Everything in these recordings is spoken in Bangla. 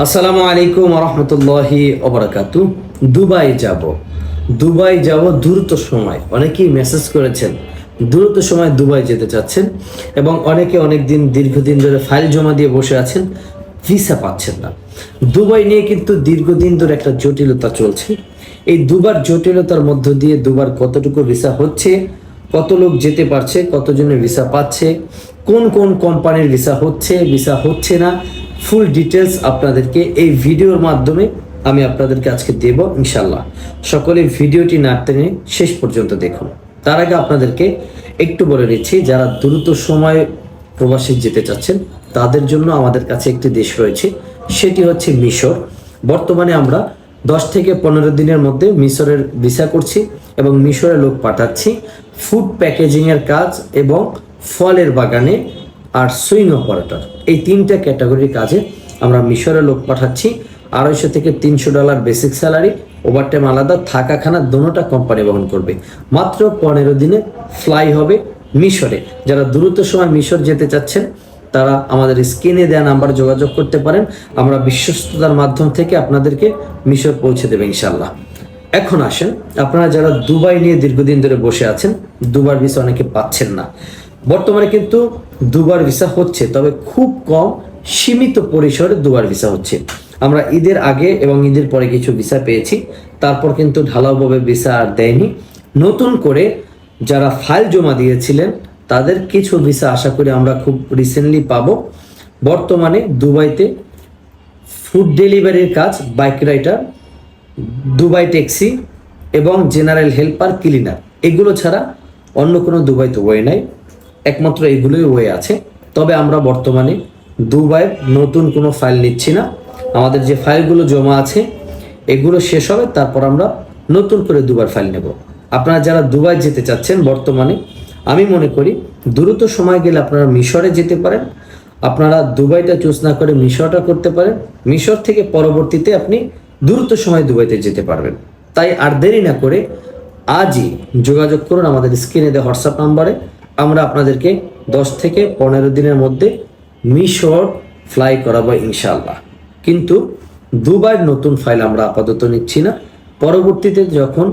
আসসালামু আলাইকুম রহমতুল্লাহি ওবরাকাতু। দুবাই যাব। দুবাই যাব দ্রুত সময়। অনেকেই মেসেজ করেছেন, দ্রুত সময় দুবাই যেতে চাচ্ছেন এবং অনেকে অনেক দিন দীর্ঘদিন ধরে ফাইল জমা দিয়ে বসে আছেন ভিসা পাচ্ছেন না। দুবাই নিয়ে কিন্তু দীর্ঘদিন ধরে একটা জটিলতা চলছে। এই দুবার জটিলতার মধ্য দিয়ে দুবার কতটুকু ভিসা হচ্ছে, কত লোক যেতে পারছে, কতজনের ভিসা পাচ্ছে, কোন কোন কোম্পানির ভিসা হচ্ছে ভিসা হচ্ছে না ফুল ডিটেলস আপনাদেরকে এই ভিডিওর মাধ্যমে আমি আপনাদেরকে আজকে দেব ইনশাল্লাহ সকলে ভিডিওটি না টেনে শেষ পর্যন্ত দেখুন। তার আগে আপনাদেরকে একটু বলে নিচ্ছি যারা দ্রুত সময় প্রবাসী যেতে চাচ্ছেন, তাদের জন্য আমাদের কাছে একটি দেশ রয়েছে, সেটি হচ্ছে মিশর। বর্তমানে আমরা দশ থেকে পনেরো দিনের মধ্যে মিশরের ভিসা করছি এবং মিশরে লোক পাঠাচ্ছি। ফুড প্যাকেজিংয়ের কাজ এবং ফলের বাগানে আর সুইং অপারেটর। এই তিনটা ক্যাটাগরির কাজে আমরা মিশরে লোক পাঠাচ্ছি। আড়াইশো থেকে তিনশো ডলার বেসিক স্যালারি, ওভারটাইম আলাদা থাকা খানা দোনোটা কোম্পানি বহন করবে। মাত্র পনেরো দিনে ফ্লাই হবে মিশরে। যারা দ্রুত সময় মিশর যেতে চাচ্ছেন, তারা আমাদের স্ক্রিনে দেওয়া নাম্বার যোগাযোগ করতে পারেন। আমরা বিশ্বস্ততার মাধ্যম থেকে আপনাদেরকে মিশর পৌঁছে দেবে ইনশাল্লাহ এখন আসেন, আপনারা যারা দুবাই নিয়ে দীর্ঘদিন ধরে বসে আছেন, দুবার ভিসা অনেকে পাচ্ছেন না। বর্তমানে কিন্তু দুবার ভিসা হচ্ছে, তবে খুব কম সীমিত পরিসরে দুবার ভিসা হচ্ছে। আমরা ঈদের আগে এবং ঈদের পরে কিছু ভিসা পেয়েছি, তারপর কিন্তু ঢালাওভাবে ভিসা আর দেয়নি। নতুন করে যারা ফাইল জমা দিয়েছিলেন, তাদের কিছু ভিসা আশা করি আমরা খুব রিসেন্টলি পাবো। বর্তমানে দুবাইতে ফুড ডেলিভারির কাজ বাইক রাইডার দুবাই ট্যাক্সি এবং জেনারেল হেল্পার ক্লিনার এগুলো ছাড়া অন্য কোনো দুবাইতে ওয়ে নাই। একমাত্র এগুলোই ওয়ে আছে। তবে আমরা বর্তমানে দুবাইয়ের নতুন কোনো ফাইল নিচ্ছি না। আমাদের যে ফাইলগুলো জমা আছে, এগুলো শেষ হবে, তারপর আমরা নতুন করে দুবার ফাইল নেব। আপনারা যারা দুবাই যেতে চাচ্ছেন বর্তমানে, আমি মনে করি দ্রুত সময় গেলে আপনারা মিশরে যেতে পারেন। আপনারা দুবাইটা চুজ না করে মিশরটা করতে পারেন। মিশর থেকে পরবর্তীতে আপনি দ্রুত সময় দুবাইতে যেতে পারবেন। তাই আর দেরি না করে আজই যোগাযোগ করুন আমাদের স্ক্রিনে দেওয়া হোয়াটসঅ্যাপ নাম্বারে। আমরা আপনাদেরকে দশ থেকে পনেরো দিনের মধ্যে মিশর ফ্লাই করাবো ইনশাল্লাহ কিন্তু দুবার নতুন ফাইল আমরা আপাতত নিচ্ছি না। পরবর্তীতে যখন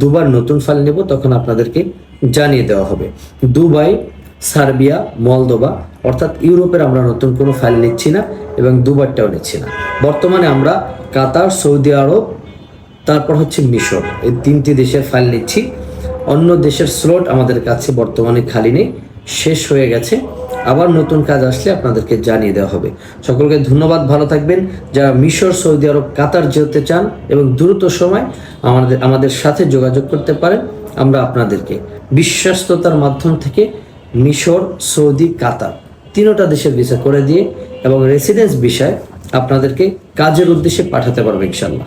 দুবার নতুন ফাইল নেব, তখন আপনাদেরকে জানিয়ে দেওয়া হবে। দুবাই, সার্বিয়া মলদোবা অর্থাৎ ইউরোপের আমরা নতুন কোনো ফাইল নিচ্ছি না এবং দুবারটাও নিচ্ছি না। বর্তমানে আমরা কাতার, সৌদি আরব, তারপর হচ্ছে মিশর। এই তিনটি দেশের ফাইল নিচ্ছি। অন্য দেশের স্লট আমাদের কাছে বর্তমানে খালি নেই, শেষ হয়ে গেছে। আবার নতুন কাজ আসলে আপনাদেরকে জানিয়ে দেওয়া হবে। সকলকে ধন্যবাদ, ভালো থাকবেন। যারা মিশর, সৌদি আরব, কাতার যেতে চান এবং দ্রুত সময় আমাদের আমাদের সাথে যোগাযোগ করতে পারেন, আমরা আপনাদেরকে বিশ্বস্ততার মাধ্যম থেকে মিশর, সৌদি, কাতার তিনোটা দেশের ভিসা করে দিয়ে এবং রেসিডেন্স বিষয় আপনাদেরকে কাজের উদ্দেশ্যে পাঠাতে পারব ইনশাল্লাহ